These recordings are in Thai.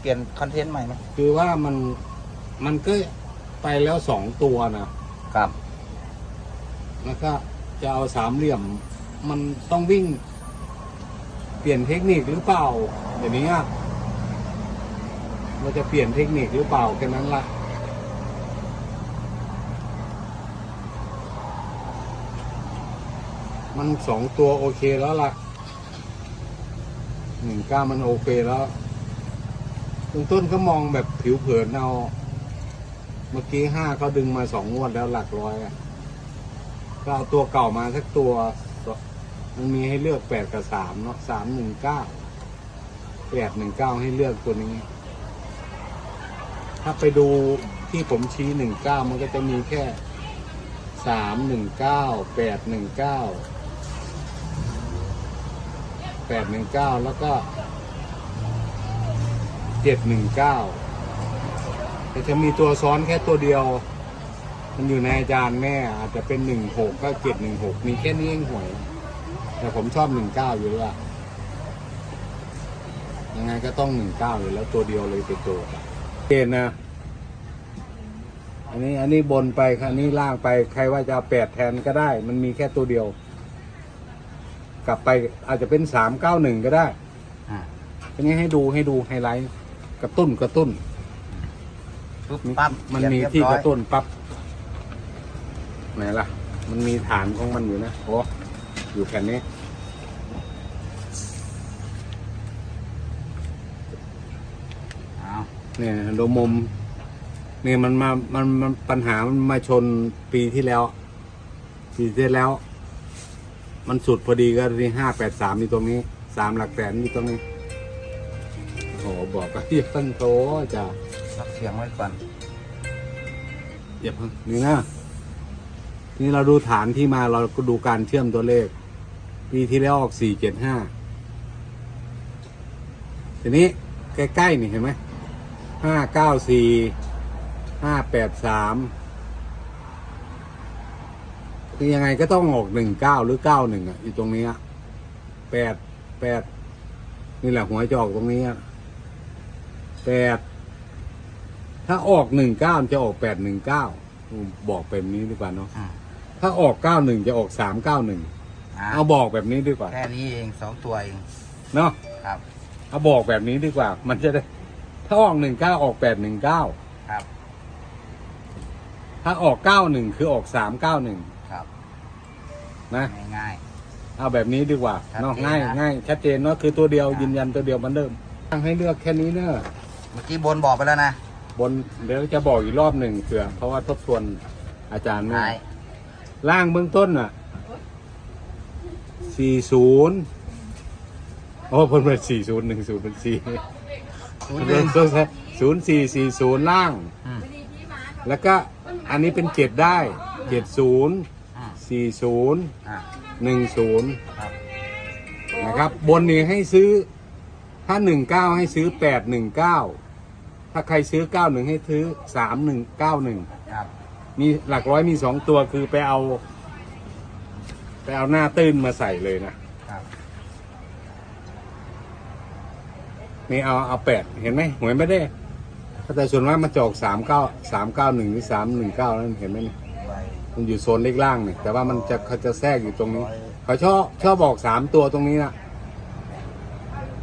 เปลี่ยนคอนเทนต์ใหม่ไหมคือว่ามันมันก็ไปแล้วสองตัวนะครับ แล้วก็จะเอาสามเหลี่ยม มันต้องวิ่ง เปลี่ยนเทคนิคหรือเปล่าเดี๋ยวนี้อะเราจะเปลี่ยนเทคนิคหรือเปล่าแค่นั้นละมันสองตัวโอเคแล้วล่ะหนึ่งเก้ามันโอเคแล้ว ตรงต้นก็มองแบบผิวเผินเอา เมื่อกี้ห้าเขาดึงมาสองงวดแล้วหลักร้อยอะก็เอาตัวเก่ามาสักตัว มันมีให้เลือกแปดกับสามเนาะสามหนึ่งเก้าแปดหนึ่งเก้าให้เลือกตัวนี้ ถ้าไปดูที่ผมชี้หนึ่งเก้ามันก็จะมีแค่สามหนึ่งเก้าแปดหนึ่งเก้าแปดหนึ่งเก้าแล้วก็ เจ็ดหนึ่งเก้าแต่จะมีตัวซ้อนแค่ตัวเดียว มันอยู่ในอาจารย์แม่อาจจะเป็นหนึ่งหกก็เจ็ดหนึ่งหกมีแค่นี้เองหวย แต่ผมชอบหนึ่งเก้าอยู่แล้วอะยังไงก็ต้องหนึ่งเก้าอยู่แล้วตัวเดียวเลยไปตัวเกณฑ์นะอันนี้อันนี้บนไปอันนี้ล่างไปใครว่าจะเอาแปดแทนก็ได้ มันมีแค่ตัวเดียว กลับไปอาจจะเป็นสามเก้าหนึ่งก็ได้อ่าอันนี้ให้ดูให้ดูไฮไลท์ กระตุ้นกระตุ้นปุ๊บปั๊บมันมีเรียบที่ร้กอยระตุ้นปั๊บไหนล่ะ มันมีฐานของมันอยู่นะโอ้อยู่แผ่นนี้เอาเนี่ยดูมุมเนี่ยมันมา มัน มันปัญหา มันมาชนปีที่แล้ว ปีที่แล้ว มันสุดพอดีก็ที่ห้าแปดสามมีตรงนี้ สามหลักแสนมีตรงนี้โอ้โห บอกก็เรียกตั้งโตจ้ะรับเสียงไว้ก่อนอย่าเพิ่งนี่นะนี่เราดูฐานที่มาเราก็ดูการเชื่อมตัวเลข ปีที่แล้วออกสี่เจ็ดห้าทีนี้ใกล้ๆนี่เห็นไหมห้าเก้าสี่ห้าแปดสามคือยังไงก็ต้องออกหนึ่งเก้าหรือเก้าหนึ่งอะอยู่ตรงนี้อะแปดแปดนี่แหละหัวจะออกตรงนี้อะ แปดถ้าออกหนึ่งเก้าจะออกแปดหนึ่งเก้าบอกแบบนี้ดีกว่าเนาะอ่าถ้าออกเก้าหนึ่งจะออกสามเก้าหนึ่งอ่าเอาบอกแบบนี้ดีกว่าแค่นี้เองสองตัวเองเนาะครับเอาบอกแบบนี้ดีกว่า มันจะได้ ถ้าออกหนึ่งเก้าออกแปดหนึ่งเก้าครับถ้าออกเก้าหนึ่งคือออกสามเก้าหนึ่งครับนะ ง่าย เอาแบบนี้ดีกว่าชัดเนาะเจนง่ายนะ ง่ายชัดเจนเนาะคือตัวเดียวครับยืนยันตัวเดียวเหมันเดิมตั้งให้เลือกแค่นี้เนอะๆ เมื่อกี้บนบอกไปแล้วนะบนเดี๋ยวจะบอกอีกรอบหนึ่งเผื่อเพราะว่าทบทวนอาจารย์ไม่ท้ายล่างเบื้องต้นอะสี่ศูนย์โอ้เพิ่นเป็นสี่ศูนย์หนึ่งศูนย์เป็นสี่ศูนย์หนึ่งศูนย์สี่สี่ศูนย์ล่างอืมแล้วก็อันนี้เป็นเจ็ดได้เจ็ดศูนย์อืมสี่ศูนย์อ่าหนึ่งศูนย์ครับนะครับ บนนี้ให้ซื้อถ้าหนึ่งเก้าให้ซื้อแปดหนึ่งเก้า ถ้าใครซื้อเก้าหนึ่งให้ซื้อสามหนึ่งเก้าหนึ่งครับ มีหลักร้อยมีสองตัวคือไปเอา ไปเอาหน้าตื้นมาใส่เลยนะครับ นี่เอาเอาแปดเห็นไหมหวยไม่ได้แต่ส่วนมากมันจะออกสามเก้าสามเก้าหนึ่งหรือสามหนึ่งเก้านั่นเห็นไหมนี่ไว้มันอยู่โซนเล็กล่างเนี่ยแต่ว่ามันจะเขาจะแทรกอยู่ตรงนี้ เขาชอบชอบบอกสามตัวตรงนี้นะ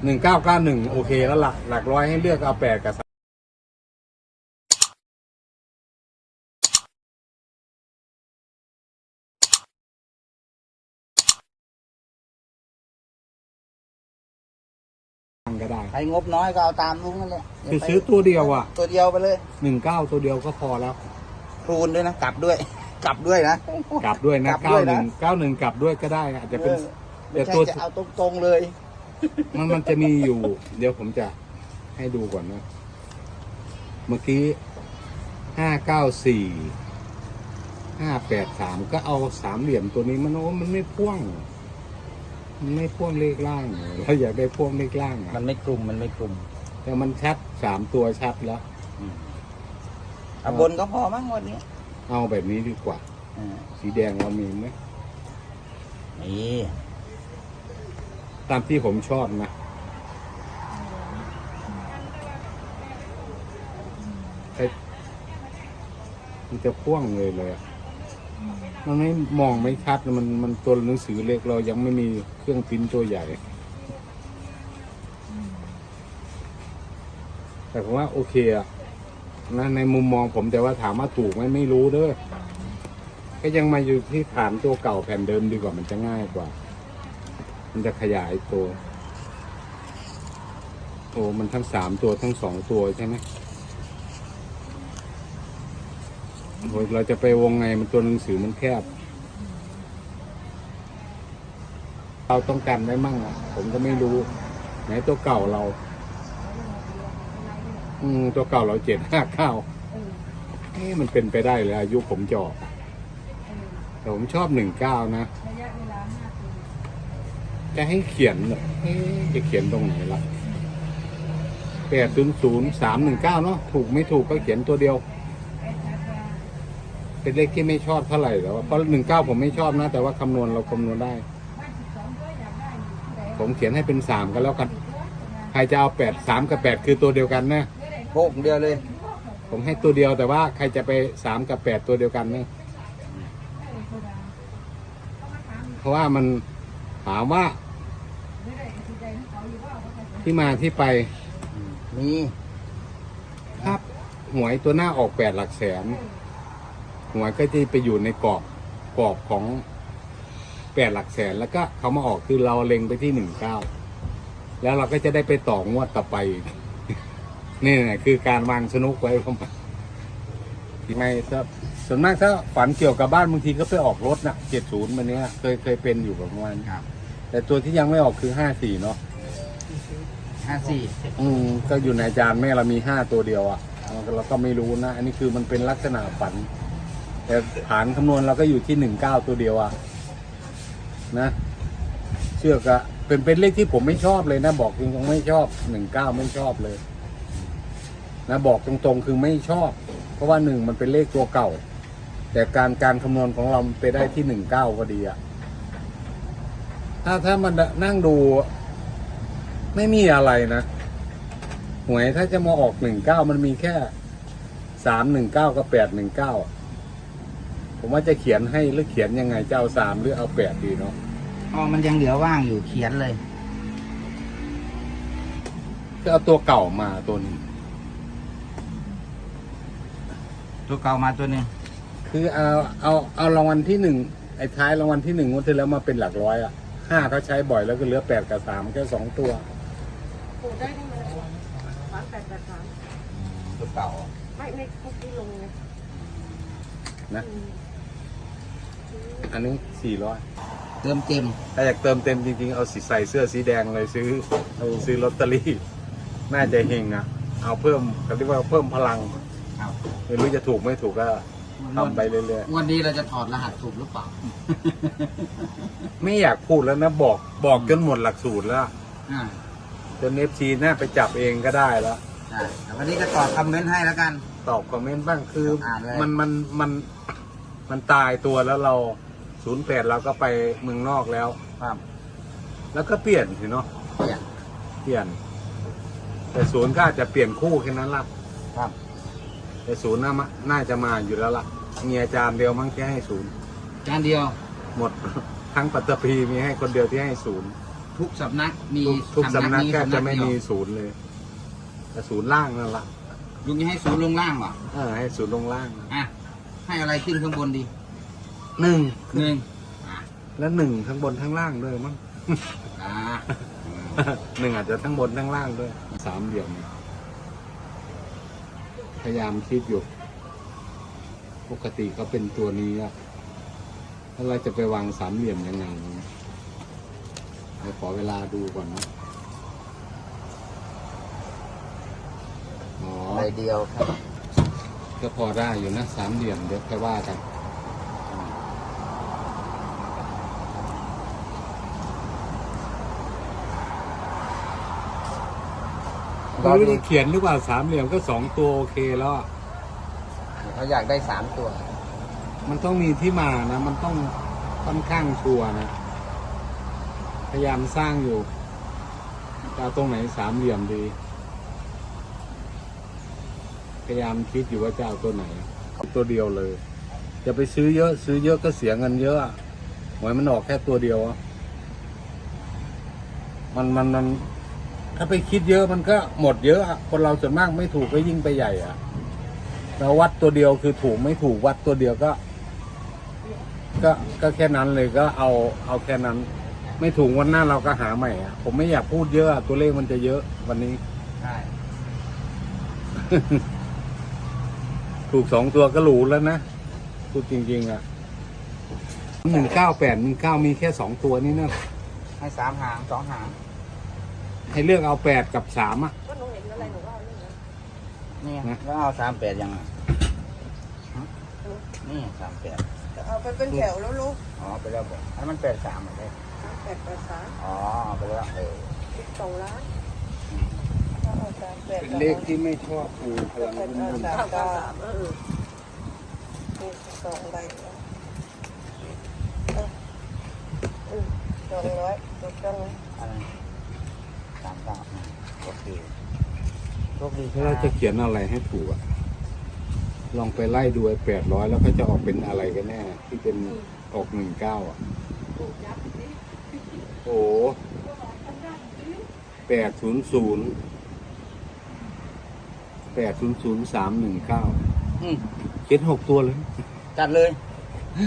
หนึ่งเก้าเก้าหนึ่งโอเคแล้วหลักหลักร้อยให้เลือกเอาแปดกับ ก็ได้ ใครงบน้อยก็เอาตามลุงนั่นแหละคือซื้อตัวเดียวอะตัวเดียวไปเลยหนึ่งเก้าตัวเดียวก็พอแล้วครูนด้วยนะกลับด้วย กลับด้วยนะ กลับด้วยนะกลับด้เก้าวยหนะ นึ่งเก้าหนึ่งกลับด้วยก็ได้อาจจะเป็นออไม่แต่ใช่ตัวจะเอาตรงๆเลย มันมันจะมีอยู่ เดี๋ยวผมจะให้ดูก่อนนะ เมื่อกี้ห้าเก้าสี่ห้าแปดสามก็เอาสามเหลี่ยมตัวนี้มันโอ้มันไม่พ่วงมัน ไม่พ่วงเลขล่างเราอยากได้พ่วงเลขล่างมัอะนไม่กลุ่มมันไม่กลุ่มแต่มันชัดสามตัวชัดแล้วเอาบนก็พอมั้งวันนี้เอาแบบนี้ดีกว่า อ่าสีแดงเรามีไหมนี่ตามที่ผมชอบนะไอ้มันจะพ่วงเลยเลยอะ มันไม่มองไม่ชัดมันมันตัวหนังสือเล็กเรายังไม่มีเครื่องพิมพ์ตัวใหญ่ แต่ผมว่าโอเคอะนะในมุมมองผมแต่ว่าถามว่าถูกไหมไม่รู้เด้อก็ยังมาอยู่ที่ฐานตัวเก่าแผ่นเดิมดีกว่ามันจะง่ายกว่า มันจะขยายตัวโอ้มันทั้งสามตัวทั้งสองตัวใช่ไหมโอ้ย เราจะไปวงไงมันตัวหนังสือมันแคบ เราต้องการไว้มั่งอะ ผมก็ไม่รู้ ไหนตัวเก่าเรา อืมตัวเก่าเราเจ็ดห้าเก้าเอ๊ะมันเป็นไปได้เลยอายุผมจอแต่ผมชอบหนึ่งเก้านะจะให้เขียนเหรอจะเขียนตรงไหนล่ะแปดศูนย์ศูนย์สามหนึ่งเก้าเนาะถูกไม่ถูกก็เขียนตัวเดียว เป็นเลขที่ไม่ชอบเท่าไหร่แต่ว่าเพราะหนึ่งเก้าผมไม่ชอบนะ แต่ว่าคำนวณเราคำนวณได้ ผมเขียนให้เป็นสามกันแล้วกัน ใครจะเอาแปดสามกับแปดคือตัวเดียวกันนะโพกเดียวเลย ผมให้ตัวเดียวแต่ว่าใครจะไปสามกับแปดตัวเดียวกันนะเพราะว่ามันถามว่า ที่มาที่ไปมีถ้าหวยตัวหน้าออกแปดหลักแสน หวยก็จะไปอยู่ในกรอบกรอบของแปดหลักแสนแล้วก็เขามาออกคือเราเล็งไปที่หนึ่งเก้าแล้วเราก็จะได้ไปต่องวดต่อไปอีกนี่แหละคือการวางสนุกไว้ผมไม่ถ้าส่วนมากถ้าฝันเกี่ยวกับบ้านบางทีก็ไปออกรถนะเจ็ดศูนย์มันเนี้ยเคยเคยเป็นอยู่ประมาณครับ แต่ตัวที่ยังไม่ออกคือห้าสี่เนาะห้าสี่อืมก็อยู่ในจานแม่เรามีห้าตัวเดียวอะ่ะเราก็ไม่รู้นะ อันนี้คือมันเป็นลักษณะฝัน แต่ฐานคำนวณเราก็อยู่ที่หนึ่งเก้าตัวเดียวอะนะเชื่อกะเป็นเป็นเลขที่ผมไม่ชอบเลยนะ บอกจริงๆไม่ชอบหนึ่งเก้าไม่ชอบเลย นะบอกตรงๆคือไม่ชอบ เพราะว่าหนึ่งมันเป็นเลขตัวเก่า แต่การการคำนวณของเราไปได้ที่หนึ่งเก้าพอดีอะถ้าถ้ามันนั่งดู ไม่มีอะไรนะหวยถ้าจะมาออกหนึ่งเก้ามันมีแค่สามหนึ่งเก้ากับแปดหนึ่งเก้า ผมว่าจะเขียนให้หรือเขียนยังไงจะเอาสามหรือเอาแปดดีเนาะอ๋อมันยังเหลือว่างอยู่เขียนเลยก็เอาตัวเก่ามาตัวนี้ตัวเก่ามาตัวหนึ่งคือเอาเอาเอารางวัลที่หนึ่งไอ้ท้ายรางวัลที่หนึ่งงวดที่แล้วมาเป็นหลักร้อยอะห้าเขาใช้บ่อยแล้วก็เหลือแปดกับสามแค่สองตัว ปูได้ได้ไหมสามแปดแปดสามตัวเก่า ไม่ไม่คุกที่ลงไงนะอั นนี้สี่ร้อยเติมเต็มถ้าอยากเติมเต็มจริงๆ เอาสีใส่เสื้อสีแดงเลยซื้อซื้อลอตเตอรี่ น่าจะเฮงอะเอาเพิ่มเขาเรียกว่าเพิ่มพลังครับไม่รู้จะถูกไม่ถูกก็ทำไปเรื่อยวันนี้เราจะถอดรหัสถูกหรือเปล่าๆไม่อยากพูดแล้วนะบอกบอกจนหมดหลักสูตรแล้วอ่าจนเอฟซีน่าไปจับเองก็ได้แล้วใช่แต่วันนี้ก็ตอบคอมเมนต์ให้แล้วกัน ตอบคอมเมนต์บ้างคืออ่านเลยมันมันมัน มันตายตัวแล้วเราศูนย์แปดเราก็ไปเมืองนอกแล้ว ครับ แล้วก็เปลี่ยนสิเนาะเปลี่ยนเปลี่ยน แต่ศูนย์ก็อาจจะเปลี่ยนคู่แค่นั้นละครับ แต่ศูนย์น่ามาน่าจะมาอยู่แล้วล่ะมีอาจารย์เดียวมั้งที่ให้ศูนย์จานเดียว หมด ทั้งปัตตภีมีให้คนเดียวที่ให้ศูนย์ทุกสำนักมีทุกทุกสำนักนี้แทบจะไม่เดียวมีศูนย์เลย แต่ศูนย์ล่างนั่นละลุงจะให้ศูนย์ลงล่างเหรอเออให้ศูนย์ลงล่างอะ ให้อะไรขึ้นข้างบนดีหนึ่งหนึ่งอะแล้วหนึ่งทั้งบนทั้งล่างด้วยมั้งอ่าหนึ่งอาจจะทั้งบนทั้งล่างด้วยสามเหลี่ยมพยายามคิดอยู่ ปกติเขาเป็นตัวนี้อะแล้วเราจะไปวางสามเหลี่ยมยังไงเดี๋ยวขอเวลาดูก่อนนะอ๋อใบเดียวครับ ก็พอได้อยู่นะสามเหลี่ยมเดี๋ยวค่อยว่ากันไม่รู้จะเขียนหรือเปล่าสามเหลี่ยมก็สองตัวโอเคแล้วอะเขาอยากได้สามตัว มันต้องมีที่มานะ มันต้องค่อนข้างชัวร์นะ พยายามสร้างอยู่จะเอาตรงไหนสามเหลี่ยมดี พยายามคิดอยู่ว่าจะเอาตัวไหนตัวเดียวเลยจะไปซื้อเยอะ ซื้อเยอะก็เสียเงินเยอะหวยมันออกแค่ตัวเดียวมันมันมันถ้าไปคิดเยอะมันก็หมดเยอะคนเราส่วนมากไม่ถูกก็ยิ่งไปใหญ่อะเราวัดตัวเดียวคือถูกไม่ถูกวัดตัวเดียวก็ ก็ก็แค่นั้นเลยก็เอาเอาแค่นั้น ไม่ถูกวันหน้าเราก็หาใหม่อะผมไม่อยากพูดเยอะตัวเลขมันจะเยอะวันนี้ใช่ ถูกสองตัวก็หรูแล้วนะพูดจริง ๆ อะหนึ่งเก้าแปดหนึ่งเก้ามีแค่สองตัวนี่นะให้สามหางสองหาง ให้เลือกเอาแปดกับสามอะ ก็หนูเห็นอะไรหนูก็เอานี่นะนี่นะ แล้วเอาสามแปดยังอะฮะนี่สามแปดจะเอาไปเป็นแถวแล้วลูกอ๋อไปแล้วบอกให้มันแปดสามเหรอเนี่ยสามแปดแปดสามอ๋อเอาไปแล้วเออ สิบสองล้านถ้า เป็นเลขที่ไม่ชอบคือพลังเป็บุนญบุญสามเก้าเออนี่สองใบเออสองร้อยถูกต้องไหมอะไรสามเก้าอะโอเคโชคดีคถ้ารัเราบจะเขียนอะไรให้ถูกอะลองไปไล่ดูไอ้แปดร้อยแล้วก็จะออกเป็นอะไรกันแน่ ที่เป็นออกหนึ่งเก้าอะ โอ้แปดศูนย์ศูนย์ แปดศูนย์ศูนย์สามหนึ่งเก้าอืมเขียนหกตัวเลย จัดเลยห